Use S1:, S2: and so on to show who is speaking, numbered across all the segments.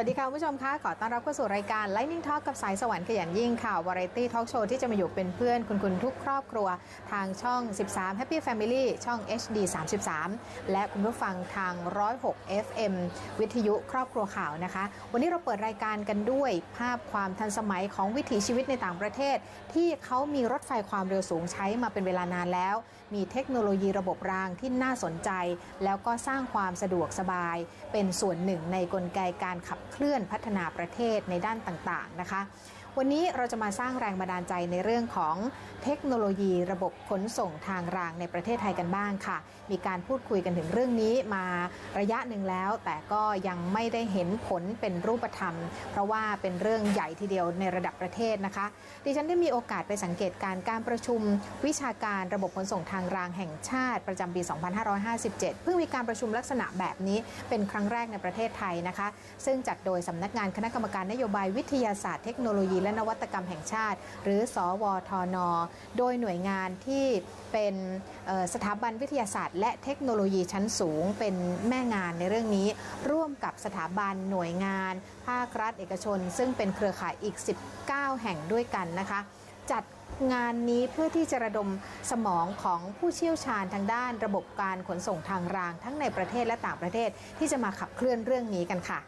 S1: สวัสดีค่ะคุณผู้ชมคะขอต้อนรับเข้าสู่รายการ Lightning Talk กับสายสวรรค์ขยันยิ่งค่ะวาไรตี้ทอล์กโชว์ที่จะมาอยู่เป็นเพื่อนคุณคุณทุกครอบครัว ทางช่อง 13 Happy Family ช่อง HD 33 และคุณผู้ฟังทาง 106 FM วิทยุครอบครัวข่าวนะคะ วันนี้เราเปิดรายการกันด้วยภาพความทันสมัยของวิถีชีวิตในต่างประเทศ ที่เขามีรถไฟความเร็วสูงใช้มาเป็นเวลานานแล้ว มีเทคโนโลยีระบบรางที่น่าสนใจ แล้วก็สร้างความสะดวกสบาย เป็นส่วนหนึ่งในกลไกการขับเคลื่อนพัฒนาประเทศในด้านต่างๆนะคะ วันนี้เราจะมาสร้างแรงบันดาลใจในเรื่องของเทคโนโลยีระบบขนส่งทางรางในประเทศไทยกันบ้างค่ะ มีการพูดคุยกันถึงเรื่องนี้มาระยะหนึ่งแล้ว แต่ก็ยังไม่ได้เห็นผลเป็นรูปธรรม เพราะว่าเป็นเรื่องใหญ่ทีเดียวในระดับประเทศนะคะ ดิฉันได้มีโอกาสไปสังเกตการณ์การประชุมวิชาการระบบขนส่งทางรางแห่งชาติประจำปี 2557 เพิ่งมีการประชุมลักษณะแบบนี้เป็นครั้งแรกในประเทศไทยนะคะ ซึ่งจัดโดยสำนักงานคณะกรรมการนโยบายวิทยาศาสตร์เทคโนโลยีและนวัตกรรมแห่งชาติ หรือ สวทน โดยหน่วยงานที่เป็นสถาบันวิทยาศาสตร์ และเทคโนโลยีชั้นสูง เป็นแม่งานในเรื่องนี้ ร่วมกับสถาบันหน่วยงาน ภาครัฐเอกชน ซึ่งเป็นเครือข่ายอีก 19 แห่งด้วยกันนะคะ จัดงานนี้เพื่อที่จะระดมสมองของผู้เชี่ยวชาญทางด้านระบบการขนส่งทางราง ทั้งในประเทศและต่างประเทศที่จะมาขับเคลื่อนเรื่องนี้กันค่ะ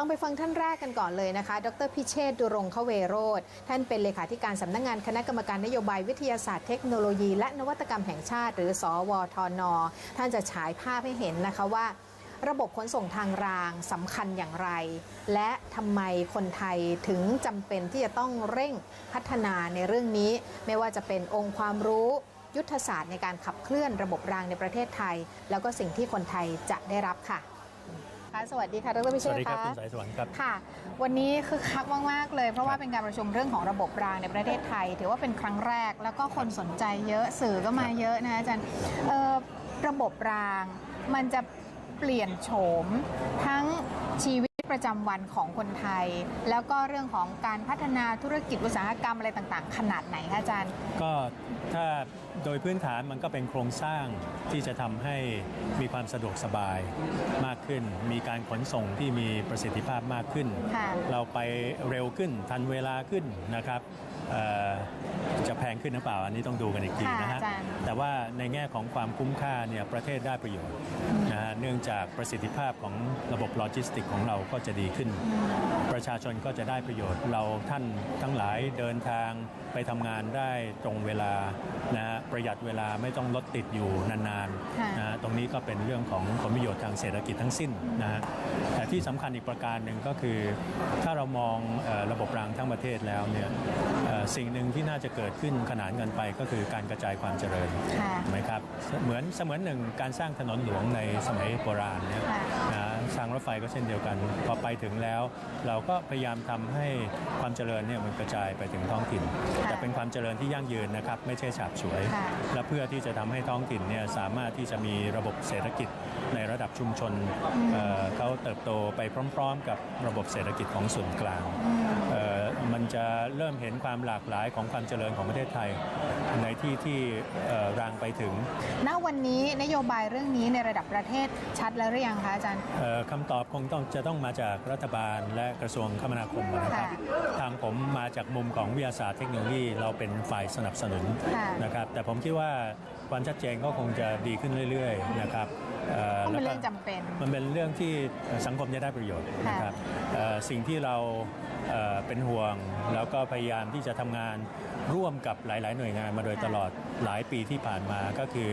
S1: ลองไปฟังท่านแรกกันก่อนเลยนะคะ ดรพิเชษดุรงคเวโรธท่านเป็นเลขาธิการสำนักงานคณะกรรมการนโยบายวิทยาศาสตร์เทคโนโลยี และนวัตกรรมแห่งชาติ หรือ สวทน ท่านจะฉายภาพให้เห็นนะคะว่า ระบบขนส่งทางรางสำคัญอย่างไร และทำไมคนไทยถึงจำเป็นที่จะต้องเร่งพัฒนาในเรื่องนี้ ไม่ว่าจะเป็นองค์ความรู้ยุทธศาสตร์ในการขับเคลื่อนระบบรางในประเทศไทย แล้วก็สิ่งที่คนไทยจะได้รับค่ะ สวัสดีค่ะดรพิ
S2: ส
S1: เช
S2: วั
S1: ษ
S2: สดี
S1: ฐ์
S2: ครับ
S1: คะ
S2: คุณสายสวรรค์ครับ
S1: ค่ะ วันนี้คือคักมากๆเลย เพราะว่า
S2: ครับ
S1: เป็นการประชุมเรื่องของระบบรางในประเทศไทย ถือว่าเป็นครั้งแรกแล้วก็คนสนใจเยอะสื่อก็มาเยอะนะอาจารย์เอ่อระบบรางมันจะเปลี่ยนโฉมทั้งชีวิต ประจำวันของคนไทย แล้วก็เรื่องของการพัฒนาธุรกิจอุตสาหกรรมอะไรต่างๆ ขนาดไหนคะอาจารย์
S2: ก็ถ้าโดยพื้นฐานมันก็เป็นโครงสร้างที่จะทำให้มีความสะดวกสบายมากขึ้น มีการขนส่งที่มีประสิทธิภาพมากขึ้น
S1: ค่ะ
S2: เราไปเร็วขึ้นทันเวลาขึ้นนะครับ เอ่อจะแพงขึ้นหรือเปล่าอันนี้ต้องดูกันอีกทีนะ
S1: ค่ะ
S2: ฮะ
S1: อาจารย์
S2: แต่ว่าในแง่ของความคุ้มค่าเนี่ยประเทศได้ประโยชน์นะฮะเนื่องจากประสิทธิภาพของระบบโลจิสติกของเราก็จะดีขึ้น ประชาชนก็จะได้ประโยชน์ เราท่านทั้งหลายเดินทางไปทำงานได้ตรงเวลานะฮะ ประหยัดเวลาไม่ต้องรถติดอยู่นาน
S1: ค่ะ
S2: ๆนะฮะตรงนี้ก็เป็นเรื่องของผลประโยชน์ทางเศรษฐกิจทั้งสิ้นนะฮะแต่ที่สำคัญอีกประการหนึ่งก็คือ ถ้าเรามองเออระบบรางทั้งประเทศแล้วเนี่ยเอ่อสิ่งหนึ่งที่น่าจะเกิดขึ้นขนานกันไปก็คือการกระจายความเจริญ
S1: ค่ะ
S2: ถูกไหมครับเหมือนเสมือนหนึ่งการสร้างถนนหลวงในสมัยโบราณเนี่ย
S1: ค่ะ
S2: นะ ทางรถไฟก็เช่นเดียวกัน พอไปถึงแล้ว เราก็พยายามทำให้ความเจริญเนี่ยมันกระจายไปถึงท้องถิ่น
S1: ค่ะ
S2: แต่เป็นความเจริญที่ยั่งยืนนะครับไม่ใช่ฉาบฉวย
S1: ค่ะ
S2: และเพื่อที่จะทำให้ท้องถิ่นเนี่ยสามารถที่จะมีระบบเศรษฐกิจในระดับชุมชนเอ่อเขาเติบโตไปพร้อม ๆ กับระบบเศรษฐกิจของส่วนกลางเอ่อ มันจะเริ่มเห็นความหลากหลายของความเจริญของประเทศไทย ในที่ที่เอ่อรางไปถึง
S1: ณ วันนี้นโยบายเรื่องนี้ในระดับประเทศชัดแล้วหรือยังคะอาจารย์
S2: เอ่อคำตอบคงต้องจะต้องมาจากรัฐบาลและกระทรวงคมนาคมนะครับ
S1: ค่ะ
S2: ทางผมมาจากมุมของวิทยาศาสตร์เทคโนโลยีเราเป็นฝ่ายสนับสนุน
S1: ค่ะ
S2: นะครับแต่ผมคิดว่าความชัดเจนก็คงจะดีขึ้นเรื่อยๆนะครับ เอ่อ
S1: เพราะมัน
S2: แล้วก็
S1: เรื่องจำเป็น
S2: มันเป็นเรื่องที่สังคมจะได้ประโยชน์นะครับเอ่อสิ่งที่เราเอ่อเป็นห่วงแล้วก็พยายามที่จะทำงานร่วมกับหลาย ๆ หน่วยงานมาโดย
S1: ค่ะ
S2: ตลอดหลายปีที่ผ่านมาก็คือ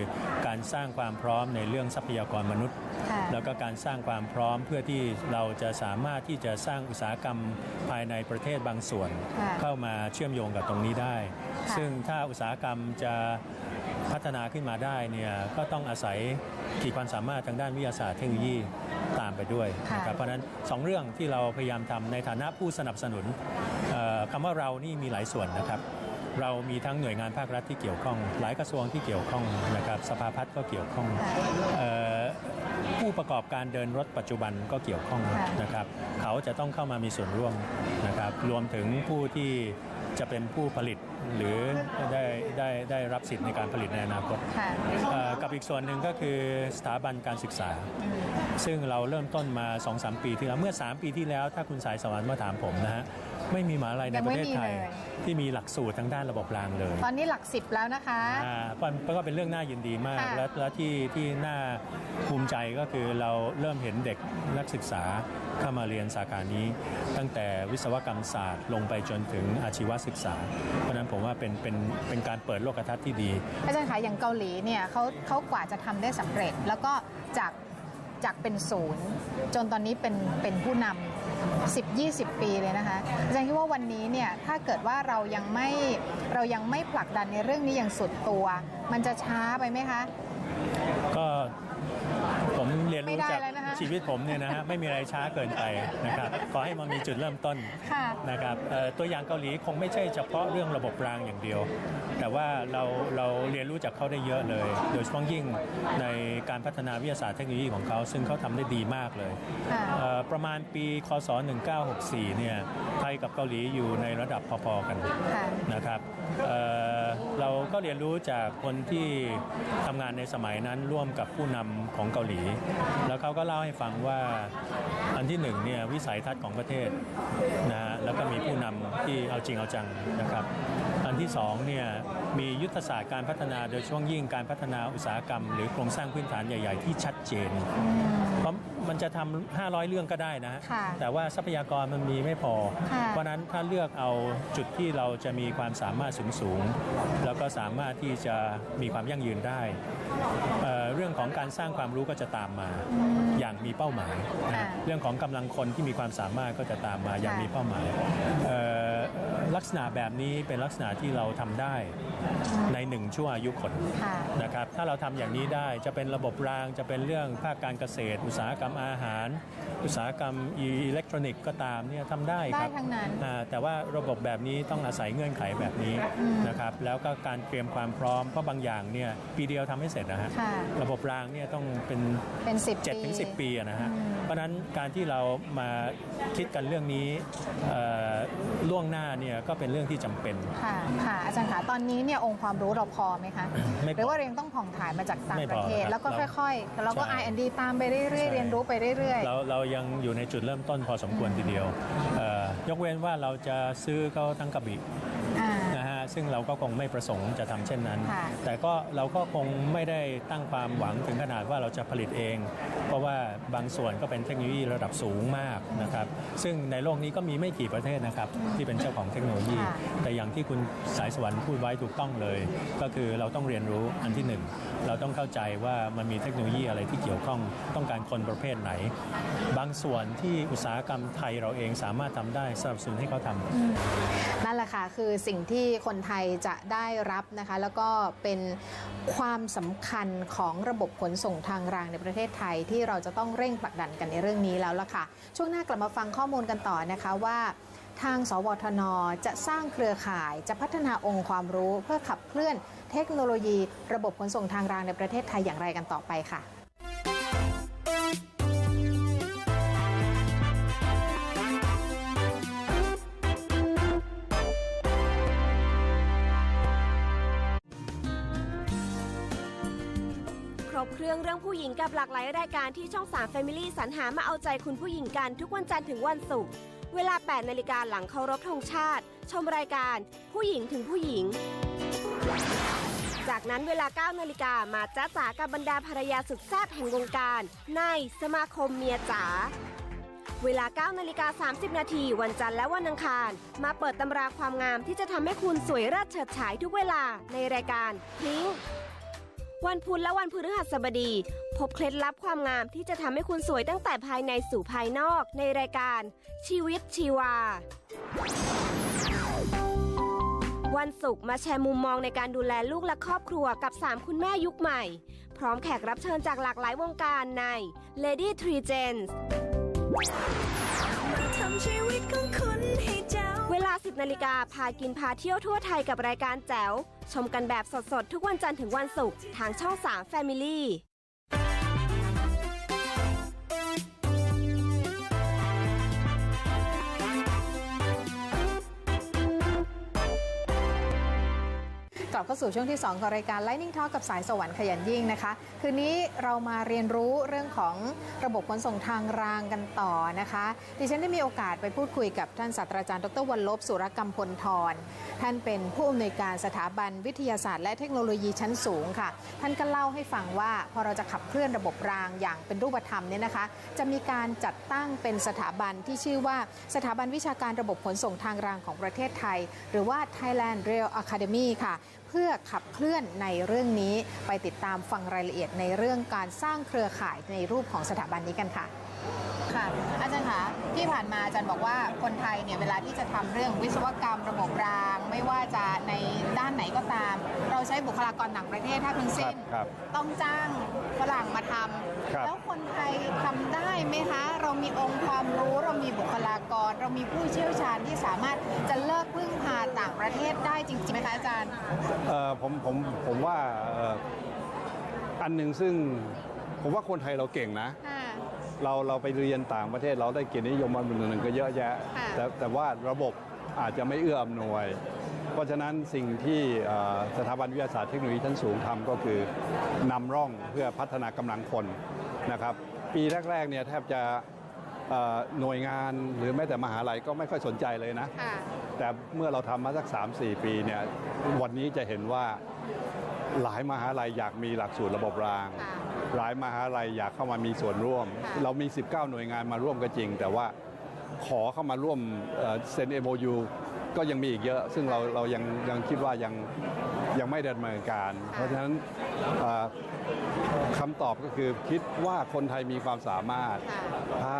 S2: การสร้างความพร้อมในเรื่องทรัพยากรมนุษย์
S1: ค่ะ
S2: แล้วก็การสร้างความพร้อมเพื่อที่เราจะสามารถที่จะสร้างอุตสาหกรรมภายในประเทศบางส่วน
S1: ค่ะ
S2: เข้ามาเชื่อมโยงกับตรงนี้ได้
S1: ค่ะ
S2: ซึ่งถ้าอุตสาหกรรมจะ พัฒนาขึ้นมาได้เนี่ยก็ต้องอาศัยขีดความสามารถทางด้านวิทยาศาสตร์เทคโนโลยีตามไปด้วย
S1: ค่ะ
S2: นะครับเพราะฉะนั้นสองเรื่องที่เราพยายามทำในฐานะผู้สนับสนุนเอ่อคำว่าเรานี่มีหลายส่วนนะครับ เรามีทั้งหน่วยงานภาครัฐที่เกี่ยวข้อง หลายกระทรวงที่เกี่ยวข้องนะครับสภาพัฒน์ก็เกี่ยวข้อง
S1: ค่ะ
S2: เอ่อ ผู้ผู้ประกอบการเดินรถปัจจุบันก็เกี่ยวข้อง
S1: ค่ะ
S2: นะครับเขาจะต้องเข้ามามีส่วนร่วมนะครับรวมถึงผู้ที่จะเป็นผู้ผลิตหรือได้ได้ได้รับสิทธิ์ในการผลิตในอนาคต
S1: ค่ะ
S2: เอ่อกับอีกส่วนหนึ่งก็คือสถาบันการศึกษา ซึ่งเราเริ่มต้นมา 2-3 ปีที่แล้วเมื่อ 3 ปีที่แล้วถ้าคุณสายสวรรค์มาถามผมนะฮะ ไม่มีมหาลัยใน
S1: ยัง
S2: ป
S1: ไม่
S2: ระเทศไทย
S1: มีเลย
S2: ที่มีหลักสูตรทางด้านระบบรางเลย
S1: ตอนนี้หลักสิบแล้วนะคะ
S2: อ่าก็ก็เป็นเรื่องน่ายินดีมาก
S1: ค่ะ
S2: และและที่ที่น่าภูมิใจก็คือเราเริ่มเห็นเด็กนักศึกษาเข้ามาเรียนสาขานี้ ตั้งแต่วิศวกรรมศาสตร์ลงไปจนถึงอาชีวศึกษา เพราะฉะนั้นผมว่าเป็นเป็นเป็นการเปิดโลกทัศน์ที่ดี
S1: อาจารย์คะอย่างเกาหลีเนี่ยเขาเขากว่าจะทำได้สำเร็จ แล้วก็จากจากเป็นศูนย์ จนตอนนี้เป็นเป็นผู้นำ 10 20 ปีเลยนะคะอาจารย์คิดว่าวันนี้เนี่ยถ้าเกิดว่าเรายังไม่เรายังไม่ผลักดันในเรื่องนี้อย่างสุดตัว มันจะช้าไปไหมคะ
S2: ก็ ชีวิตผมเนี่ยนะฮะไม่มีอะไรช้าเกินไปนะครับขอให้มันมีจุดเริ่มต้น
S1: ค่ะ
S2: นะครับเอ่อตัวอย่างเกาหลีคงไม่ใช่เฉพาะเรื่องระบบรางอย่างเดียว แต่ว่าเราเราเรียนรู้จากเขาได้เยอะเลย โดยเฉพาะยิ่งในการพัฒนาวิทยาศาสตร์เทคโนโลยีของเขาซึ่งเขาทำได้ดีมากเลย
S1: ค่ะ
S2: เอ่อประมาณปีคศ 1964 เนี่ยไทยกับเกาหลีอยู่ในระดับพอๆกัน
S1: ค่ะ
S2: นะครับเอ่อ เราก็เรียนรู้จากคนที่ทำงานในสมัยนั้นร่วมกับผู้นำของเกาหลี แล้วเขาก็เล่าให้ฟังว่าอันที่หนึ่งเนี่ยวิสัยทัศน์ของประเทศนะฮะแล้วก็มีผู้นำที่เอาจริงเอาจังนะครับ ที่สองเนี่ยมียุทธศาสตร์การพัฒนาโดยช่วงยิ่งการพัฒนาอุตสาหกรรม หรือโครงสร้างพื้นฐานใหญ่ ๆ ที่ชัดเจน เพราะมันจะทำ500 เรื่องก็ได้นะฮะ
S1: ค่ะ
S2: แต่ว่าทรัพยากรมันมีไม่พอ
S1: ค่ะ
S2: เพราะฉะนั้นถ้าเลือกเอาจุดที่เราจะมีความสามารถสูงสูงๆแล้วก็สามารถที่จะมีความยั่งยืนได้เอ่อเรื่องของการสร้างความรู้ก็จะตามมาอย่างมีเป้าหมายนะ
S1: ค่ะ
S2: เรื่องของกำลังคนที่มีความสามารถก็จะตามมาอย่าง
S1: ค่ะ
S2: มีเป้าหมายเอ่อลักษณะแบบนี้เป็นลักษณะที่เราทำได้ในหนึ่งชั่วอายุคน
S1: ค่ะ
S2: นะครับถ้าเราทำอย่างนี้ได้จะเป็นระบบรางจะเป็นเรื่องภาคการเกษตร อุตสาหกรรมอาหาร อุตสาหกรรมอิเล็กทรอนิกส์ก็ตามเนี่ยทำได้ค
S1: ได้
S2: รับ
S1: ทั้งนั้น
S2: อ่าแต่ว่าระบบแบบนี้ต้องอาศัยเงื่อนไขแบบนี้
S1: อืม
S2: นะครับแล้วก็การเตรียมความพร้อมเพราะบางอย่างเนี่ยปีเดียวทำให้เสร็จนะฮะ
S1: ค่ะ
S2: ระบบรางเนี่ยต้องเป็น
S1: เป็นสิบ
S2: 7ถึง10ปีอะนะฮะ
S1: อืม
S2: เพราะฉะนั้นการที่เรามาคิดกันเรื่องนี้เอ่อล่วงหน้าเนี่ยก็เป็นเรื่องที่จำเป็น
S1: ค่ะค่ะอาจารย์คะตอนนี้เนี่ยองค์ความรู้เราพอไหมคะ
S2: ไม่พอ
S1: หรือว่าเรายังต้องผ่องถ่ายมาจากต่าง
S2: ไม่
S1: ป
S2: พอ
S1: ระเทศ
S2: ครับ
S1: แล้วก็
S2: เรา
S1: ค่อยๆ แล้วก็
S2: ใช่
S1: R&D ตามไปเรื่อย
S2: ใช่
S1: ๆเรียนรู้ไปเรื่อย
S2: เราเรายังอยู่ในจุดเริ่มต้นพอสมควรทีเดียวเอ่อยกเว้นว่าเราจะซื้อเขาทั้งกระบี่
S1: ๆอ่า
S2: นะฮะ ซึ่งเราก็คงไม่ประสงค์จะทำเช่นนั้น
S1: ค่ะ
S2: แต่ก็เราก็คงไม่ได้ตั้งความหวังถึงขนาดว่าเราจะผลิตเอง เพราะว่าบางส่วนก็เป็นเทคโนโลยีระดับสูงมากนะครับซึ่งในโลกนี้ก็มีไม่กี่ประเทศนะครับที่เป็นเจ้าของเทคโนโลยี
S1: ค่ะ
S2: แต่อย่างที่คุณสายสวรรค์พูดไว้ถูกต้องเลย ก็คือเราต้องเรียนรู้อันที่หนึ่งเราต้องเข้าใจว่ามันมีเทคโนโลยีอะไรที่เกี่ยวข้องต้องการคนประเภทไหน บางส่วนที่อุตสาหกรรมไทยเราเองสามารถทำได้สนับสนุนให้เขาทำ
S1: นั่นแหละค่ะคือสิ่งที่คนไทยจะได้รับนะคะแล้วก็เป็นความสำคัญของระบบขนส่งทางรางในประเทศไทย ที่เราจะต้องเร่งผลักดันกันในเรื่องนี้แล้วล่ะค่ะ ช่วงหน้ากลับมาฟังข้อมูลกันต่อนะคะว่าทาง สวทน จะสร้างเครือข่าย จะพัฒนาองค์ความรู้เพื่อขับเคลื่อนเทคโนโลยี ระบบขนส่งทางรางในประเทศไทยอย่างไรกันต่อไปค่ะ
S3: บเครื่องเรื่องผู้หญิงกับหลากหลายรายการที่ช่อง 3 Family สรรหามาเอาใจคุณผู้หญิงกันทุกวันจันทร์ถึงวันศุกร์เวลา 8 นาฬิกาหลังเคารพธงชาติ ชมรายการผู้หญิงถึงผู้หญิง จากนั้นเวลา 9 นาฬิกามาจ้าจ๋ากับบรรดาภรรยาสุดแซ่บแห่งวงการ ในสมาคมเมียจ๋าเวลา 9 นาฬิกา 30 นาที วันจันทร์และวันอังคาร มาเปิดตำราความงามที่จะทำให้คุณสวยเลิศเฉิดฉายทุกเวลาในรายการพิง วันพุธและวันพฤหัสบดี พบเคล็ดลับความงามที่จะทำให้คุณสวยตั้งแต่ภายในสู่ภายนอกในรายการ ชีวิตชีวา วันศุกร์มาแชร์มุมมองในการดูแลลูกและครอบครัวกับ 3 คุณแม่ยุคใหม่ พร้อมแขกรับเชิญจากหลากหลายวงการใน Lady Three Gens
S4: ทำชีวิตของคุณให้เจ้า
S3: เวลา 10นาฬิกาพากินพาเที่ยวทั่วไทยกับรายการแจ๋ว ชมกันแบบสดๆ ทุกวันจันทร์ถึงวันศุกร์ทางช่อง 3 Family
S1: กลับเข้าสู่ช่วงที่ 2 ของรายการ Lightning Talk กับสายสวรรค์ขยันยิ่งนะคะ คืนนี้เรามาเรียนรู้เรื่องของระบบขนส่งทางรางกันต่อนะคะ ดิฉันได้มีโอกาสไปพูดคุยกับท่านศาสตราจารย์ดรวันลบสุรกรรมพลทรท่านเป็นผู้อำนวยการสถาบันวิทยาศาสตร์และเทคโนโลยีชั้นสูงค่ะ ท่านก็เล่าให้ฟังว่าพอเราจะขับเคลื่อนระบบรางอย่างเป็นรูปธรรมเนี่ยนะคะ จะมีการจัดตั้งเป็นสถาบันที่ชื่อว่าสถาบันวิชาการระบบขนส่งทางรางของประเทศไทย หรือว่า Thailand Rail Academy ค่ะพื่อขับเคลื่อนในเรื่องนี้ ไปติดตามฟังรายละเอียดในเรื่องการสร้างเครือข่ายในรูปของสถาบันนี้กันค่ะ ค่ะอาจารย์คะที่ผ่านมาอาจารย์บอกว่าคนไทยเนี่ยเวลาที่จะทำเรื่องวิศวกรรมระบบราง ไม่ว่าจะในด้านไหนก็ตาม เราใช้บุคลากรต่างประเทศแทบทั้งสิ้น
S5: ครับ
S1: ต้องจ้างฝรั่งมาท
S5: ครับำ
S1: แล้วคนไทยทำได้ไหมคะ เรามีองค์ความรู้เรามีบุคลากร เรามีผู้เชี่ยวชาญที่สามารถจะเลิกพึ่งพาต่างประเทศได้จริงๆไหมคะอาจารย์
S5: เอ่อผมผมผมว่าเอ่ออันหนึ่งซึ่งผมว่าคนไทยเราเก่งนะ
S1: ค่ะ
S5: เราเราไปเรียนต่างประเทศเราได้เกียรตินิยมมาหนึ่งก็เยอะแยะ
S1: ค่ะ
S5: แต่แต่ว่าระบบอาจจะไม่เอื้ออำนวย เพราะฉะนั้นสิ่งที่เอ่อสถาบันวิทยาศาสตร์เทคโนโลยีชั้นสูงทำก็คือนำร่องเพื่อพัฒนากำลังคนนะครับ ปีแรกๆเนี่ยแทบจะเอ่อหน่วยงานหรือแม้แต่มหาลัยก็ไม่ค่อยสนใจเลยนะ
S1: ค่ะ
S5: แต่เมื่อเราทำมาสัก 3-4 ปีเนี่ยวันนี้จะเห็นว่าหลายมหาลัยอยากมีหลักสูตรระบบราง
S1: ค่ะ
S5: หลายมหาลัยอยากเข้ามามีส่วนร่วม
S1: ค่ะ
S5: เรามี 19 หน่วยงานมาร่วมก็จริง แต่ว่าขอเข้ามาร่วมเอ่อเซ็น MOU ก็ยังมีอีกเยอะ ซึ่งเราเรายังยังคิดว่ายังยังไม่ดำเนินการ เพราะฉะนั้นเอ่อคำตอบก็คือคิดว่าคนไทยมีความสามารถ
S1: ค่ะ
S5: ถ้า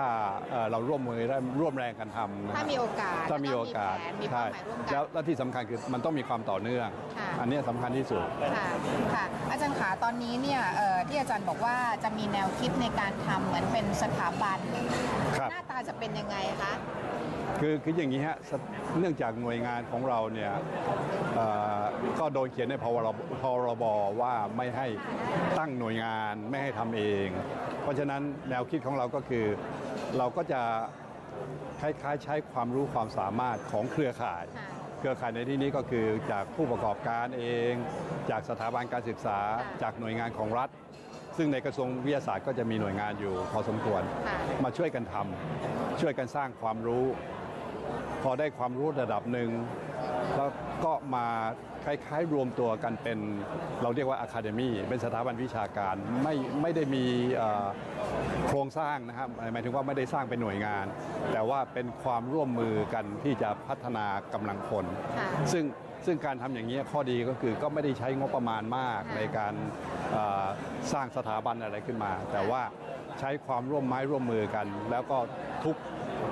S5: เอ่อเราร่วมมือได้ร่วมแรงกันทำนะ
S1: ถ้า
S5: ครับ
S1: มีโอกาส
S5: ถ้ามีโอกาส
S1: แผนมีเป้าหมายร่วมกั
S5: แล้ว
S1: น
S5: แล้วที่สำคัญคือมันต้องมีความต่อเนื่อง
S1: ค่ะ
S5: อันเนี้ยสำคัญที่สุด
S1: ค่ะค่ะอาจารย์ขาตอนนี้เนี่ยเอ่อที่อาจารย์บอกว่าจะมีแนวคิดในการทำเหมือนเป็นสถาบัน
S5: ครับ
S1: หน้าตาจะเป็นยังไงคะ
S5: คือคืออย่างนี้ฮะสเนื่องจากหน่วยงานของเราเนี่ยเอ่อก็โดนเขียนในพรบพรบว่าไม่ให้ตั้งหน่วยงานไม่ให้ทำเอง เพราะฉะนั้นแนวคิดของเราก็คือเราก็จะคล้ายๆใช้ความรู้ความสามารถของเครือข่าย
S1: ค่ะ
S5: เครือข่ายในที่นี้ก็คือจากผู้ประกอบการเอง จากสถาบันการศึกษา
S1: ค่ะ
S5: จากหน่วยงานของรัฐซึ่งในกระทรวงวิทยาศาสตร์ก็จะมีหน่วยงานอยู่พอสมควร
S1: ค่ะ
S5: มาช่วยกันทำช่วยกันสร้างความรู้ พอได้ความรู้ระดับหนึ่งแล้วก็มาคล้ายๆรวมตัวกันเป็นเราเรียกว่าอะคาเดมีเป็นสถาบันวิชาการไม่ไม่ได้มีเอ่อโครงสร้างนะครับหมายถึงว่าไม่ได้สร้างเป็นหน่วยงาน แต่ว่าเป็นความร่วมมือกันที่จะพัฒนากำลังคน
S1: ค่ะ
S5: ซึ่งซึ่งการทำอย่างนี้ยข้อดีก็คือก็ไม่ได้ใช้งบประมาณมาก
S1: ค่ะ
S5: ในการเอ่อสร้างสถาบันอะไรขึ้นมา แต่ว่าใช้ความร่วมไม้ร่วมมือกัน แล้วก็ทุก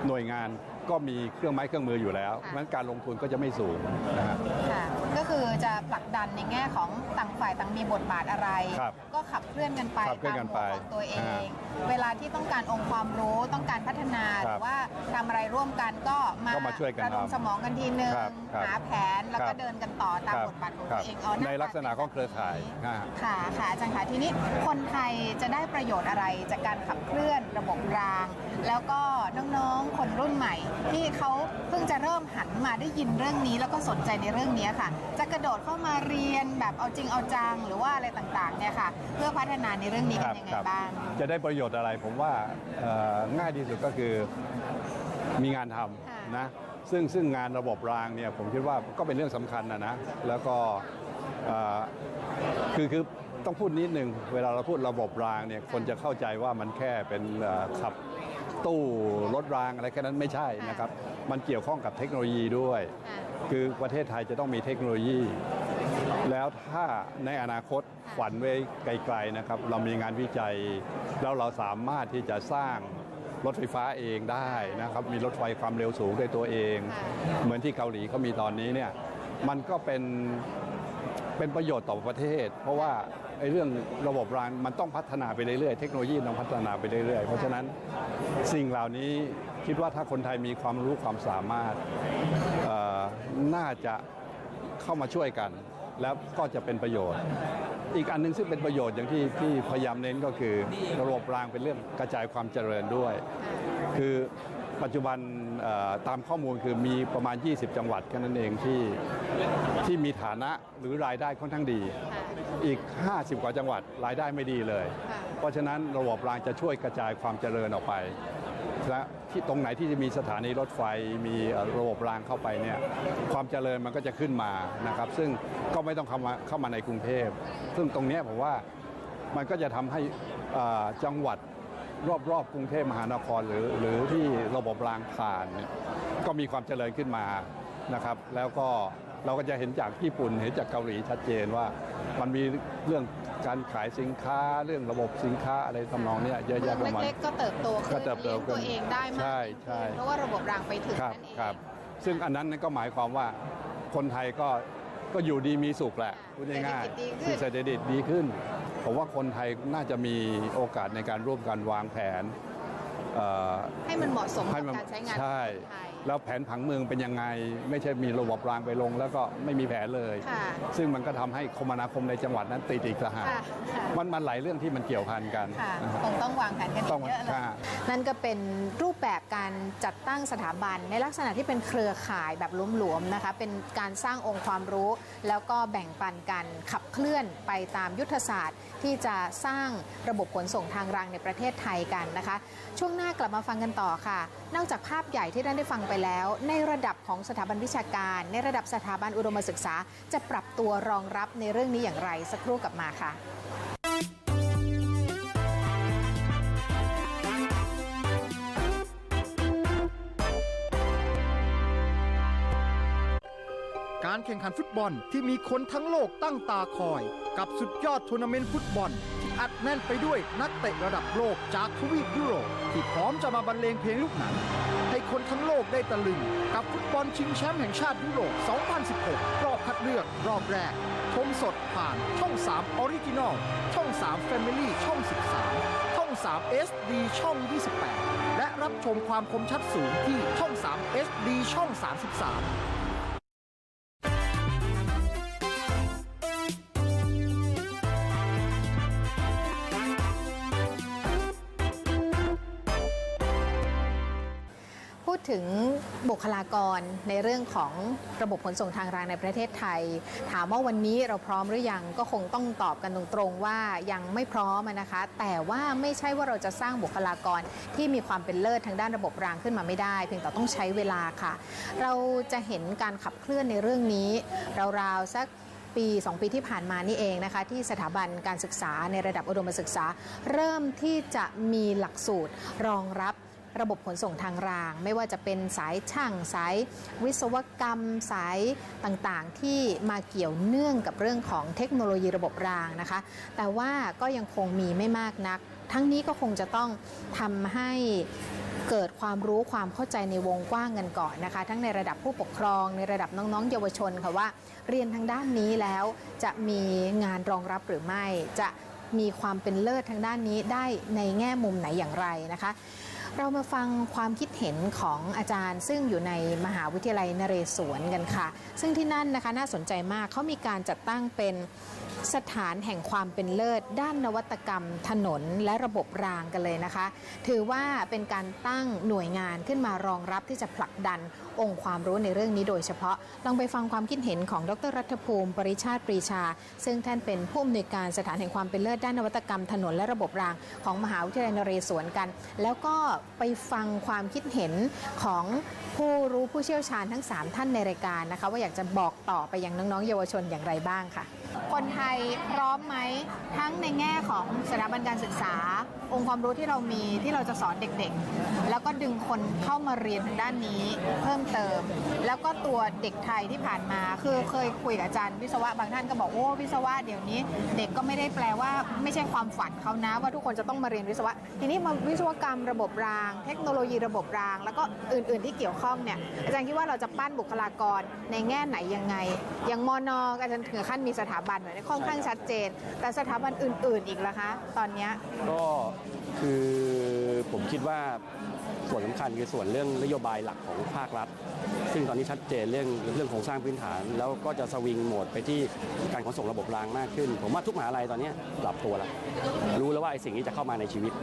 S5: หน่วยงาน ก็มีเครื่องไม้เครื่องมืออยู่แล้วเพราะฉะนั้นการลงทุนก็จะไม่สูงนะฮะ
S1: ค่ะก็คือจะผลักดันในแง่ของต่างฝ่ายต่างมีบทบาทอะไร
S5: ครับ
S1: ก็ขับเคลื่อนกันไป
S5: ขับเคลื่อนกันไป
S1: ตามหัวของตัวเอ
S5: อ่า
S1: งเวลาที่ต้องการองค์ความรู้ต้องการพัฒนาห
S5: ครั
S1: รื
S5: บ
S1: อว่าทำอะไรร่วมกันก็มา
S5: ก็มาช่วยกัน
S1: ระดม
S5: ทำ
S1: สมองกันทีนึง
S5: ครับครับ
S1: หาแผนแล้ว
S5: ค
S1: ก็
S5: รับ
S1: เดินกันต่อตาม
S5: ครับ
S1: บทบาทของ
S5: ค
S1: ตั
S5: รั
S1: ว
S5: บ
S1: เองเอาหา
S5: ในลักษณะของเครือข่าย
S1: แบบนี้
S5: นะฮะ
S1: ค่ะค่ะอาจารย์คะทีนี้คนไทยจะได้ประโยชน์อะไรจากการขับเคลื่อนระบบราง แล้วก็น้องๆคนรุ่นใหม่ที่เขาเพิ่งจะเริ่มหันมาได้ยินเรื่องนี้แล้วก็สนใจในเรื่องนี้ค่ะ จะกระโดดเข้ามาเรียนแบบเอาจริงเอาจังหรือว่าอะไรต่างๆเนี่ยค่ะ เพื่อพัฒนาในเรื่องนี้กันยังไงบ้าง
S5: จะได้ประโยชน์อะไรผมว่าเอ่อง่ายที่สุดก็คือมีงานท
S1: ค่ะำ
S5: นะซึ่งซึ่งงานระบบรางเนี่ยผมคิดว่าก็เป็นเรื่องสำคัญนะนะแล้วก็เอ่อคือคือต้องพูดนิดนึงเวลาเราพูดระบบรางเนี่ยคนจะเข้าใจว่ามันแค่เป็นเอ่อขับ ตู้รถรางอะไรแค่นั้นไม่ใช่นะครับ มันเกี่ยวข้องกับเทคโนโลยีด้วย
S1: ค่ะ
S5: คือประเทศไทยจะต้องมีเทคโนโลยี แล้วถ้าในอนาคตฝันไว้ไกลๆนะครับ เรามีงานวิจัย แล้วเราสามารถที่จะสร้างรถไฟฟ้าเองได้นะครับ มีรถไฟความเร็วสูงด้วยตัวเอง
S1: ค่ะ
S5: เหมือนที่เกาหลีเขามีตอนนี้เนี่ย มันก็เป็น เป็นประโยชน์ต่อประเทศ เพราะว่าไอ้เรื่องระบบรางมันต้องพัฒนาไปเรื่อยๆ เทคโนโลยีต้องพัฒนาไปเรื่อยๆ เพราะฉะนั้นสิ่งเหล่านี้คิดว่าถ้าคนไทยมีความรู้ความสามารถน่าจะเข้ามาช่วยกัน แล้วก็จะเป็นประโยชน์ อีกอันหนึงซึ่งเป็นประโยชน์อย่างที่ที่พยายามเน้นก็คือระบบรางเป็นเรื่องกระจายความเจริญด้วย คือ ปัจจุบันเอ่อตามข้อมูลคือมีประมาณ 20 จังหวัดแค่นั้นเองที่ที่มีฐานะหรือรายได้ค่อนข้างดี อีก 50 กว่าจังหวัดรายได้ไม่ดีเลย
S1: ค่ะ
S5: เพราะฉะนั้นระบบรางจะช่วยกระจายความเจริญออกไปและที่ตรงไหนที่จะมีสถานีรถไฟมีเอ่อระบบรางเข้าไปเนี่ยความเจริญมันก็จะขึ้นมานะครับ ซึ่งก็ไม่ต้องเข้ามาเข้ามาในกรุงเทพ ซึ่งตรงเนี้ยผมว่ามันก็จะทำให้เอ่อจังหวัด รอบๆกรุงเทพมหานครหรือหรือที่ระบบรางผ่านเนี่ยก็มีความเจริญขึ้นมานะครับ แล้วก็เราก็จะเห็นจากญี่ปุ่นเห็นจากเกาหลีชัดเจนว่ามันมีเรื่องการขายสินค้าเรื่องระบบสินค้าอะไรทำนองเนี้ยเยอะ
S1: เมื
S5: แยะ
S1: อง
S5: ประมาณ
S1: เล็กๆก็เติบโตขึ้น
S5: ก็เติบโต
S1: เลี้ยงตัว
S5: ขึ้น
S1: เองได้มาก
S5: ใช่ใช่
S1: เพราะว่าระบบรางไปถึง
S5: ครับ
S1: นั่นเอง
S5: ครับ ซึ่งอันนั้นก็หมายความว่าคนไทยก็ ก็อยู่ดีมีสุขแหละพูดง่ายๆคือเศรษฐกิจดีขึ้น ผมว่าคนไทยน่าจะมีโอกาสในการร่วมกันวางแผนเอ่อ
S1: ให้มันเหมาะสม
S5: ให้
S1: กับ
S5: มัน
S1: การใช้งาน
S5: ใช่
S1: ของคนไทย
S5: แล้วแผนผังเมืองเป็นยังไง ไม่ใช่มีระบบรางไปลง แล้วก็ไม่มีแผนเลย
S1: ค่ะ
S5: ซึ่งมันก็ทำให้คมนาคมในจังหวัดนั้นติดอีกต่างหาก
S1: ค่ะค่ะ
S5: มันมันหลายเรื่องที่มันเกี่ยวพันกัน
S1: ค่ะ
S5: นะครับ
S1: คงต้องวางแผนกัน
S5: ต้อง
S1: เยอะเลย
S5: ค่ะ
S1: นั่นก็เป็นรูปแบบการจัดตั้งสถาบัน ในลักษณะที่เป็นเครือข่ายแบบหลวมๆนะคะ เป็นการสร้างองค์ความรู้ แล้วก็แบ่งปันกันขับเคลื่อนไปตามยุทธศาสตร์ ที่จะสร้างระบบขนส่งทางรางในประเทศไทยกันนะคะ ช่วงหน้ากลับมาฟังกันต่อค่ะ นอกจากภาพใหญ่ที่ท่านได้ฟังไปไปแล้ว ในระดับของสถาบันวิชาการ ในระดับสถาบันอุดมศึกษา จะปรับตัวรองรับในเรื่องนี้อย่างไรสักครู่กลับมาค่ะ
S6: การแข่งขันฟุตบอลที่มีคนทั้งโลกตั้งตาคอย กับสุดยอดทัวร์นาเมนต์ฟุตบอล ที่อัดแน่นไปด้วยนักเตะระดับโลกจากทวีปยุโรปที่พร้อมจะมาบรรเลงเพลงลูกหนัง ให้คนทั้งโลกได้ตะลึง กับฟุตบอลชิงแชมป์แห่งชาติยุโรป 2016 รอบคัดเลือกรอบแรก ชมสดผ่านช่อง3ออริจินอลช่อง 3 Family ช่อง 13 ช่อง 3 SD ช่อง 28 และรับชมความคมชัดสูงที่ช่อง 3 SD ช่อง 33
S1: บุคลากรในเรื่องของระบบขนส่งทางรางในประเทศไทย ถามว่าวันนี้เราพร้อมหรือยังก็คงต้องตอบกันตรงๆว่ายังไม่พร้อมนะคะ แต่ว่าไม่ใช่ว่าเราจะสร้างบุคลากรที่มีความเป็นเลิศทางด้านระบบรางขึ้นมาไม่ได้ เพียงแต่ต้องใช้เวลาค่ะ เราจะเห็นการขับเคลื่อนในเรื่องนี้ ราวๆสักปี 2 ปีที่ผ่านมานี่เองนะคะ ที่สถาบันการศึกษาในระดับอุดมศึกษา เริ่มที่จะมีหลักสูตรรองรับ ระบบขนส่งทางราง ไม่ว่าจะเป็นสายช่างสายวิศวกรรม สายต่างๆ ที่มาเกี่ยวเนื่องกับเรื่องของเทคโนโลยีระบบรางนะคะ แต่ว่าก็ยังคงมีไม่มากนัก ทั้งนี้ก็คงจะต้องทำให้เกิดความรู้ความเข้าใจในวงกว้างกันก่อนนะคะ ทั้งในระดับผู้ปกครอง ในระดับน้องๆ เยาวชนค่ะว่า เรียนทางด้านนี้แล้วจะมีงานรองรับหรือไม่จะมีความเป็นเลิศทางด้านนี้ได้ในแง่มุมไหนอย่างไรนะคะ เรามาฟังความคิดเห็นของอาจารย์ ซึ่งอยู่ในมหาวิทยาลัยนเรศวรกันค่ะ ซึ่งที่นั่นนะคะน่าสนใจมากเขามีการจัดตั้งเป็นสถานแห่งความเป็นเลิศ ด้านนวัตกรรม ถนนและระบบรางกันเลยนะคะ ถือว่าเป็นการตั้งหน่วยงานขึ้นมารองรับที่จะผลักดัน องค์ความรู้ในเรื่องนี้โดยเฉพาะ ลองไปฟังความคิดเห็นของดรรัฐภูมิ ปริชาติปรีชา ซึ่งท่านเป็นผู้อำนวยการสถานแห่งความเป็นเลิศด้านนวัตกรรมถนนและระบบรางของมหาวิทยาลัยนเรศวรกัน แล้วก็ไปฟังความคิดเห็นของผู้รู้ผู้เชี่ยวชาญทั้ง 3 ท่านในรายการนะคะ ว่าอยากจะบอกต่อไปยังน้องๆเยาวชนอย่างไรบ้างค่ะ คนไทยพร้อมไหมทั้งในแง่ของสถาบันการศึกษา องค์ความรู้ที่เรามีที่เราจะสอนเด็กๆ แล้วก็ดึงคนเข้ามาเรียนทางด้านนี้เพิ่มเติม แล้วก็ตัวเด็กไทยที่ผ่านมา คือเคยคุยกับอาจารย์วิศวะบางท่านก็บอกโอ้วิศวะเดี๋ยวนี้ เด็กก็ไม่ได้แปลว่าไม่ใช่ความฝันเขานะ ว่าทุกคนจะต้องมาเรียนวิศวะ ทีนี้มาวิศวกรรมระบบราง เทคโนโลยีระบบราง แล้วก็อื่น ๆที่เกี่ยวข้องเนี่ยอาจารย์คิดว่าเราจะปั้นบุคลากรในแง่ไหนยังไง อย่างมอนอาจารย์ถึงขั้นมีสถาบันแบบนี้ค่อนข้างชัดเจน แต่สถาบันอื่น ๆ อีกล่ะคะ ตอนนี้
S7: ก็คือผมคิดว่า ส่วนสำคัญคือส่วนเรื่องนโยบายหลักของภาครัฐ ซึ่งตอนนี้ชัดเจนเรื่องเรื่องโครงสร้างพื้นฐาน แล้วก็จะสวิงโหมดไปที่การขนส่งระบบรางมากขึ้น ผมว่าทุกมหาลัยตอนนี้ปรับตัวแล้ว รู้แล้วว่าไอ้สิ่งนี้จะเข้ามาในชีวิต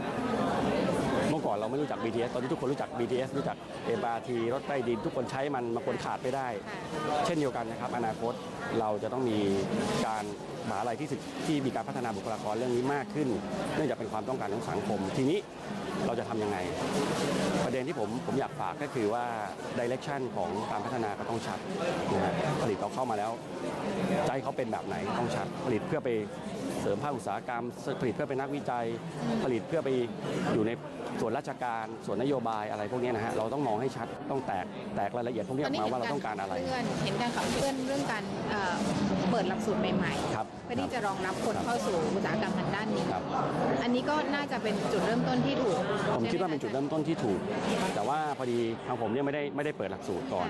S7: เมื่อก่อนเราไม่รู้จัก BTS ตอนนี้ทุกคนรู้จัก BTS รู้จัก MRT รถใต้ดิน ทุกคนใช้มันมาคนขาดไม่ได้ เช่นเดียวกันนะครับ อนาคตเราจะต้องมีการมหาลัยที่ที่มีการพัฒนาบุคลากรเรื่องนี้มากขึ้น เนื่องจากเป็นความต้องการของสังคม ทีนี้ เราจะทำยังไง ประเด็นที่ผมผมอยากฝากก็คือว่าดิเรกชันของการพัฒนาก็ต้องชัดนะฮะผลิตเราเข้ามาแล้ว ใจเขาเป็นแบบไหนต้องชัด ผลิตเพื่อไปเสริมภาคอุตสาหกรรม ผลิตเพื่อเป็นนักวิจัย ผลิตเพื่อไปอยู่ใน ส่วนราชการส่วนนโยบายอะไรพวกนี้นะฮะเราต้องมองให้ชัดต้องแตกแตกรายละเอียดพวกนี้ออกมาว่าเราต้องการอะไร
S1: เพื่อนเห็นการขับเคลื่อนเรื่องการเอ่อเปิดหลักสูตรใหม่
S7: ครับ
S1: ๆเพื่อที่จะรองรับคนเข้าสู่อุตสาหกรรมทางด้านนี้
S7: ครับ
S1: อันนี้ก็น่าจะเป็นจุดเริ่มต้นที่ถูก
S7: ผมคิดว่าเป็นจุดเริ่มต้นที่ถูก แต่ว่าพอดีทางผมเนี่ยไม่ได้ไม่ได้เปิดหลักสูตรก่อน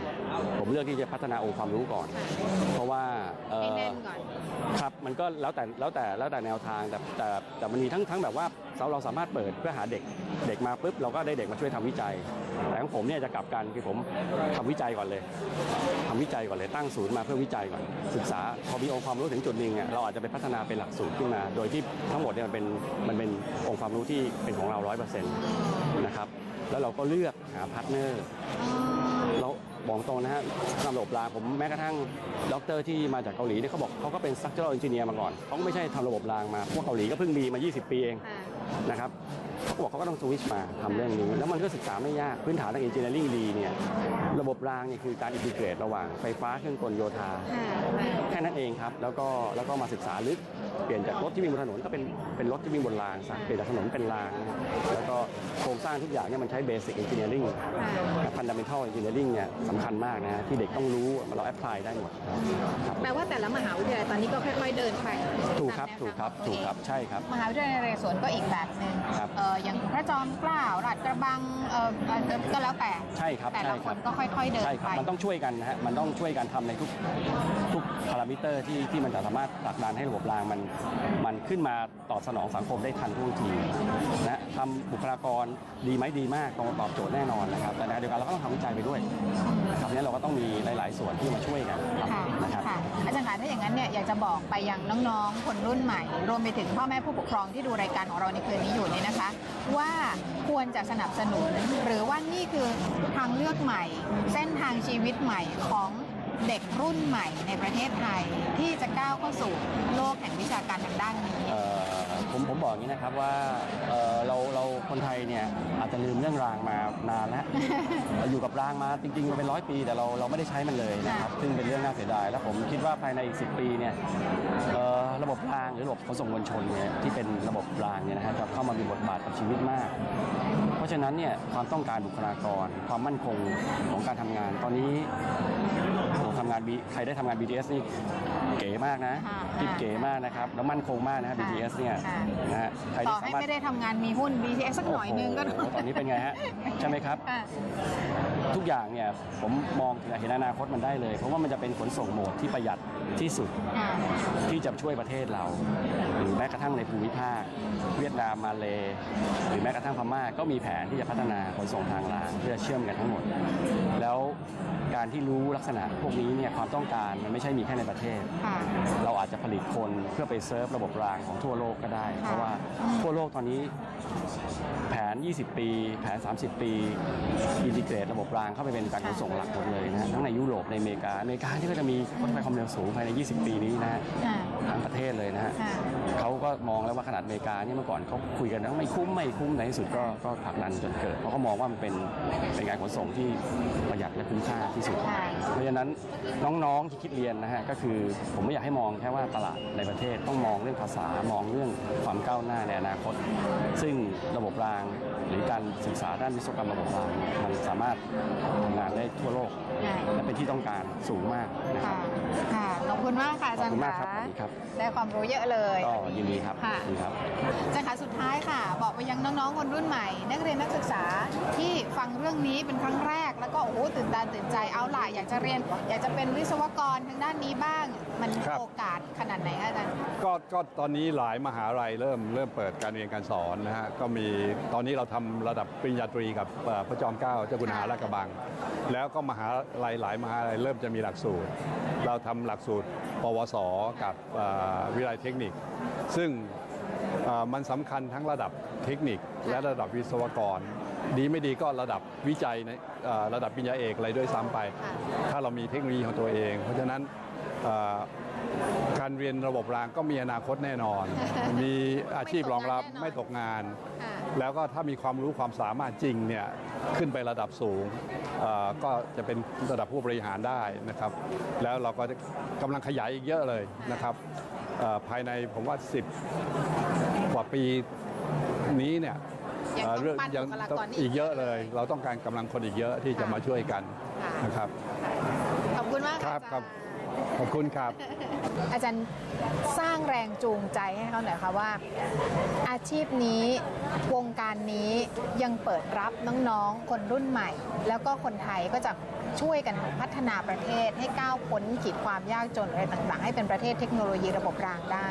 S7: ผมเลือกที่จะพัฒนาองค์ความรู้ก่อน เพราะว่าเอ่อ
S1: ให้แน่นก่อน
S7: ครับมันก็แล้วแต่แล้วแต่แล้วแต่แนวทางแต่แต่แต่มันมีทั้งทั้งแบบว่า เราสามารถเปิดเพื่อหาเด็กเด็กมาปุ๊บเราก็ได้เด็กมาช่วยทำวิจัย แต่ของผมเนี่ยจะกลับกันคือผมทำวิจัยก่อนเลยทำวิจัยก่อนเลยตั้งศูนย์มาเพื่อวิจัยก่อนศึกษาพอมีองค์ความรู้ถึงจุดหนึ่งอะเราอาจจะไปพัฒนาเป็นหลักสูตรขึ้นมา โดยที่ทั้งหมดเนี่ยมันเป็นมันเป็นองค์ความรู้ที่เป็นของเราร้อยเปอร์เซ็นต์นะครับแล้วเราก็เลือกหาพาร์ทเนอร์เราบอกตรงนะฮะสำระบบรางผมแม้กระทั่งด็อกเตอร์ที่มาจากเกาหลีเนี่ยเขาบอกเขาก็เป็น structural engineer มาก่อนเขาไม่ใช่ทำระบบรางมาพวกเกาหลีก็เพิ่งมีมา 20 ปีเอง นะครับ เขาก็บอกเขาก็ต้องสวิตชมาทำเรื่องนี้ แล้วมันก็ศึกษาไม่ยากพื้นฐานทาง engineering ดีเนี่ยระบบรางเนี่ยคือการอินทิเกรตระหว่างไฟฟ้าเครื่องกลโยธา
S1: ค่ะ
S7: แค่นั้นเองครับ แล้วก็แล้วก็มาศึกษาลึกเปลี่ยนจากรถที่วิ่งบนถนนก็เป็นเป็นรถที่วิ่งบนรางซะเปลี่ยนจากถนนเป็นราง แล้วก็โครงสร้างทุกอย่างเนี่ยมันใช้เบสิก e n น i เนียริงฟันดัมเบลทัลเอนจิเนียริงเนี่ยสำคัญมากนะฮะที่เด็กต้องรู้เราแอพพลายได้หมดครับ
S1: แปลว่าแต่ละมหาวิทยาลัยตอนนี้ก็ค่อยๆเดินไป
S7: ถูกครับ
S1: ตามแนว
S7: ถูกครับ
S1: ทางของ
S7: ถูกครับ
S1: ตัวเอง
S7: ใช่ครับ
S1: มหาวิทยาลัยนเรศวรก็อีกแบบหนึ่ง
S7: ครับ
S1: เอ่ออย่างพระจอมเกล้าราชกระบังเอ่อเอ่อก็แล้วแต่
S7: ใช่ครับ
S1: แต่
S7: ใช่
S1: ละ
S7: ค
S1: ครับนก็ค่อย ๆ เดิน
S7: ใช่ค
S1: ไป
S7: รับมันต้องช่วยกันนะฮะมันต้องช่วยกันทำในทุกทุกพารามิเตอร์ที่ที่มันจะสามารถผลักดันให้ระบบรางมันมันขึ้นมาตอบสนองสังคมได้ทันท่วงทีนะทำบุคลากรดีไหมดีมากตรงตอบโจทย์แน่นอนนะครับแต่ในขณะเดียวกันเราก็ต้องทำวิจัยไปด้วยนะครับเนี่ยเราก็ต้องมีหลาย ๆ ส่วนที่มาช่วยกัน
S1: ค่ะ
S7: นะครับ
S1: ค่ะอาจารย์คะถ้าอย่างนั้นเนี่ยอยากจะบอกไปยังน้องๆ คนรุ่นใหม่ รวมไปถึงพ่อแม่ผู้ปกครองที่ดูรายการของเราในคืนนี้อยู่เนี่ยนะคะ ว่าควรจะสนับสนุน หรือว่านี่คือทางเลือกใหม่ เส้นทางชีวิตใหม่ของเด็กรุ่นใหม่ในประเทศไทยที่จะก้าวเข้าสู่โลกแห่งวิชาการทางด้านนี้
S7: เอ่อผมผมบอกอย่างนี้นะครับว่าเอ่อเราเราคนไทยเนี่ยอาจจะลืมเรื่องรางมานานแล้วเราอยู่กับรางมาจริงๆมาเป็นร้อยปีแต่เราเราไม่ได้ใช้มันเลยนะครับ ซึ่งเป็นเรื่องน่า เสียดาย แล้วผมคิดว่าภายในอีก 10 ปีเนี่ยเอ่อระบบรางหรือระบบขนส่งมวลชนเนี่ยที่เป็นระบบรางเนี่ยนะฮะจะเข้ามามีบทบาทกับชีวิตมาก เพราะฉะนั้นเนี่ยความต้องการบุคลากร ความมั่นคงของการทำงาน ตอนนี้เราทำงาน B ใครได้ทำงาน BTS นี่เก๋มากนะ
S1: ค่ะ
S7: คิดเก๋มากนะครับแล้วมั่นคงมากนะฮะ BTS เนี่ย
S1: ค่ะ
S7: นะฮะใคร
S1: ต่
S7: ที่
S1: อ
S7: สา
S1: ให้
S7: มารถ
S1: ไม่ได้ทำงานมีหุ้น BTS สักหน่อยนึงก็
S7: โอ้โหตอนนี้เป็นไงฮะใช่ไหมครับ
S1: ค่ะ
S7: ทุกอย่างเนี่ยผมมองเห็นอนาคตมันได้เลย เพราะว่ามันจะเป็นขนส่งโหมดที่ประหยัดที่สุด
S1: ค่ะ
S7: ที่จะช่วยประเทศเรา หรือแม้กระทั่งในภูมิภาค เวียดนามมาเล หรือแม้กระทั่งพม่าก็มีแผนที่จะพัฒนาขนส่งทางรางเพื่อเชื่อมกันทั้งหมด แล้วการที่รู้ลักษณะพวกนี้เนี่ยความต้องการมันไม่ใช่มีแค่ในประเทศ
S1: ค่ะ
S7: เราอาจจะผลิตคนเพื่อไปเซิร์ฟระบบรางของทั่วโลกก็ได้
S1: ค่ะ
S7: เพราะว่า
S1: อืม
S7: ทั่วโลกตอนนี้แผน 20 ปี แผน 30 ปีอินทิเกรตระบบรางเข้าไปเป็นการขนส่งหลักหมดเลยนะฮะทั้งในยุโรปในอเมริกาอเมริกาที่ก็จะมีรถไฟความเร็วสูงภายใน 20 ปีนี้นะฮะ
S1: ค่ะ
S7: ทั้งประเทศเลยนะฮะ
S1: ค่ะ
S7: เขาก็มองแล้วว่าขนาดอเมริกาเนี่ยเมื่อก่อนเขาคุยกันว่าไม่คุ้มไม่คุ้มในที่สุดก็ก็ผลักดันจนเกิด เพราะเขามองว่ามันเป็นเป็นการขนส่งที่ประหยัดและคุ้มค่าที่สุด
S1: ค่ะ
S7: เพราะฉะนั้นน้องๆที่คิดเรียนนะฮะก็คือผมไม่อยากให้มองแค่ว่าตลาดในประเทศต้องมองเรื่องภาษามองเรื่องความก้าวหน้าในอนาคต ซึ่งระบบราง หรือการศึกษาด้านวิศวกรรมระบบรางเนี่ยมันสามารถทำงานได้ทั่วโลก
S1: ค่ะ
S7: และเป็นที่ต้องการสูงมากนะครับ
S1: ค่ะค่ะขอบคุณมากค่ะอา
S7: ขอ
S1: จา
S7: บ
S1: ร
S7: คุณ
S1: ย์
S7: มากครับส
S1: ค่ะ
S7: วัสดีครับ
S1: ได้ความรู้เยอะเลย
S7: ก็ยินดีครับ
S1: ค่ะ
S7: ยินดีครับ
S1: อาจารย์คะสุดท้ายค่ะ บอกไปยังน้องๆคนรุ่นใหม่ นักเรียนนักศึกษาที่ฟังเรื่องนี้เป็นครั้งแรก แล้วก็โอ้โหตื่นตาตื่นใจเอาล่ะอยากจะเรียน อยากจะเป็นวิศวกรทางด้านนี้บ้าง มันมี
S5: ครับ
S1: โอกาสขนาดไหนคะอาจารย์
S5: ก็ก็ตอนนี้หลายมหาลัยเริ่มเริ่มเปิดการเรียนการสอนนะฮะก็มีตอนนี้เราทำระดับปริญญาตรีกับเอ่อพระจอมเกล้าเจ้าคุณทหารลาดกระบัง แล้วก็มหาลัยหลายมหาลัยเริ่มจะมีหลักสูตร เราทำหลักสูตร ปวส กับเอ่อวิทยาลัยเทคนิค ซึ่งเอ่อมันสำคัญทั้งระดับเทคนิคและระดับวิศวกร ดีไม่ดีก็ระดับวิจัยในเอ่อระดับปริญญาเอกอะไรด้วยซ้ำไป
S1: ค่ะ
S5: ถ้าเรามีเทคโนโลยีของตัวเอง เพราะฉะนั้นเอ่อ การเรียนระบบรางก็มีอนาคตแน่นอน มีอาชีพรองรับ
S1: ไม่
S5: ไม่
S1: ต
S5: ต
S1: ก
S5: ก
S1: งางา
S5: นน
S1: ค่ะ
S5: แล้วก็ถ้ามีความรู้ความสามารถจริงเนี่ยขึ้นไประดับสูงเอ่อก็จะเป็นระดับผู้บริหารได้นะครับ แล้วเราก็จะกำลังขยายอีกเยอะเลยนะครับเอ่อภายในผมว่า 10 กว่าปีนี้เนี่ย
S1: ยัง
S5: เอ่อ
S1: ต้อง
S5: เรื่อง
S1: ปั้น
S5: ยัง
S1: บุคลาก
S5: ต้อง
S1: รนี่
S5: อีกเยอะเลย เราต้องการกำลังคนอีกเยอะที่จะ
S1: ค่ะ
S5: มาช่วยกัน
S1: ค่ะ
S5: นะครับ
S1: ขอบคุณมาก
S5: ครั
S1: ค่ะ
S5: บครับ ขอบคุณครับ
S1: อาจารย์สร้างแรงจูงใจให้เขาหน่อยค่ะว่า อาชีพนี้วงการนี้ยังเปิดรับน้องๆ คนรุ่นใหม่ แล้วก็คนไทยก็จะช่วยกันพัฒนาประเทศให้ก้าวพ้นขีดความยากจนอะไรต่างๆ ให้เป็นประเทศเทคโนโลยีระบบรางได้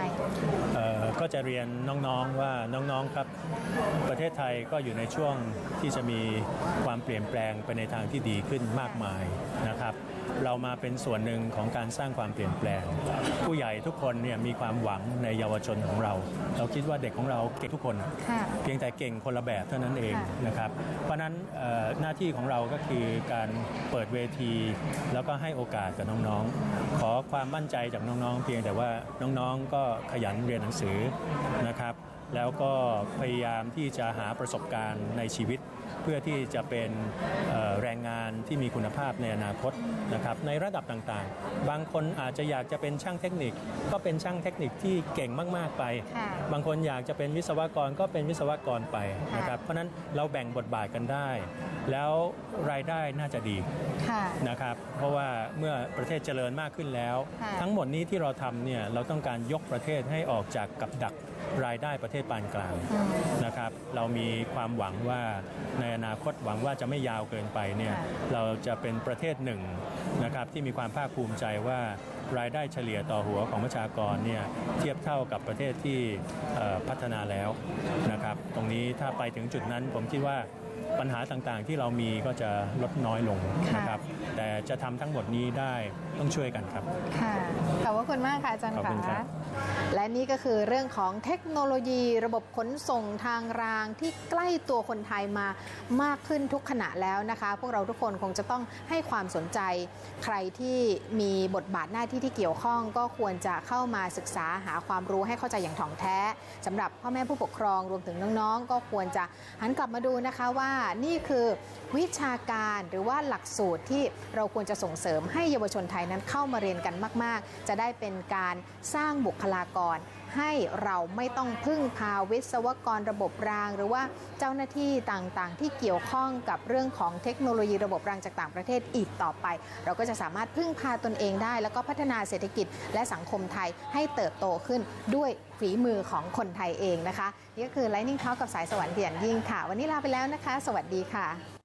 S2: เอ่อก็จะเรียนน้องๆว่าน้องๆครับ ประเทศไทยก็อยู่ในช่วงที่จะมีความเปลี่ยนแปลงไปในทางที่ดีขึ้นมากมายนะครับ เรามาเป็นส่วนหนึ่งของการสร้างความเปลี่ยนแปลง ผู้ใหญ่ทุกคนเนี่ยมีความหวังในเยาวชนของเรา เราคิดว่าเด็กของเราเก่งทุกคน
S1: ค่ะ
S2: เพียงแต่เก่งคนละแบบเท่านั้นเอง
S1: ค่ะ
S2: นะครับเพราะฉะนั้นเอ่อหน้าที่ของเราก็คือการเปิดเวที แล้วก็ให้โอกาสกับน้องๆ ขอความมั่นใจจากน้องๆ เพียงแต่ว่าน้องๆก็ขยันเรียนหนังสือนะครับ แล้วก็พยายามที่จะหาประสบการณ์ในชีวิต เพื่อที่จะเป็นเอ่อแรงงานที่มีคุณภาพในอนาคตนะครับในระดับต่างๆ บางคนอาจจะอยากจะเป็นช่างเทคนิค ก็เป็นช่างเทคนิคที่เก่งมากๆไป
S1: ค่ะ
S2: บางคนอยากจะเป็นวิศวกรก็เป็นวิศวกรไปนะครับเพราะฉะนั้นเราแบ่งบทบาทกันได้ แล้วรายได้น่าจะดี
S1: ค่ะ
S2: นะครับเพราะว่าเมื่อประเทศเจริญมากขึ้นแล้ว
S1: ค่ะ
S2: ทั้งหมดนี้ที่เราทำเนี่ยเราต้องการยกประเทศให้ออกจากกับดัก รายได้ประเทศปานกลาง
S1: อืม
S2: นะครับเรามีความหวังว่าในอนาคตหวังว่าจะไม่ยาวเกินไปเนี่ย
S1: ค่ะ
S2: เราจะเป็นประเทศหนึ่งนะครับที่มีความภาคภูมิใจว่ารายได้เฉลี่ยต่อหัวของประชากรเนี่ยเทียบเท่ากับประเทศที่เอ่อพัฒนาแล้วนะครับตรงนี้ถ้าไปถึงจุดนั้นผมคิดว่า ปัญหาต่างๆที่เรามีก็จะลดน้อยลงนะครับ แต่จะทำทั้งหมดนี้ได้ต้องช่วยกันครับ
S1: ค่ะ ขอบพระคุณมากค่ะอาจารย์
S2: ขอบคุณครั
S1: ค่ะ
S2: บ
S1: และนี่ก็คือเรื่องของเทคโนโลยีระบบขนส่งทางรางที่ใกล้ตัวคนไทยมามากขึ้นทุกขณะแล้วนะคะ พวกเราทุกคนคงจะต้องให้ความสนใจ ใครที่มีบทบาทหน้าที่ที่เกี่ยวข้องก็ควรจะเข้ามาศึกษาหาความรู้ให้เข้าใจอย่างถ่องแท้สำหรับพ่อแม่ผู้ปกครองรวมถึงน้องๆ ก็ควรจะหันกลับมาดูนะคะว่านี่คือวิชาการหรือว่าหลักสูตรที่เราควรจะส่งเสริมให้เยาวชนไทยนั้นเข้ามาเรียนกันมาก ๆ จะได้เป็นการสร้างบุคลากร ให้เราไม่ต้องพึ่งพาวิศวกรระบบราง หรือว่าเจ้าหน้าที่ต่างๆ ที่เกี่ยวข้องกับเรื่องของเทคโนโลยีระบบรางจากต่างประเทศอีกต่อไป เราก็จะสามารถพึ่งพาตนเองได้ แล้วก็พัฒนาเศรษฐกิจและสังคมไทยให้เติบโตขึ้นด้วยฝีมือของคนไทยเองนะคะนี่ก็คือ Lightning Talk กับสายสวรรค์เดียนยิ่งค่ะ วันนี้ลาไปแล้วนะคะ สวัสดีค่ะ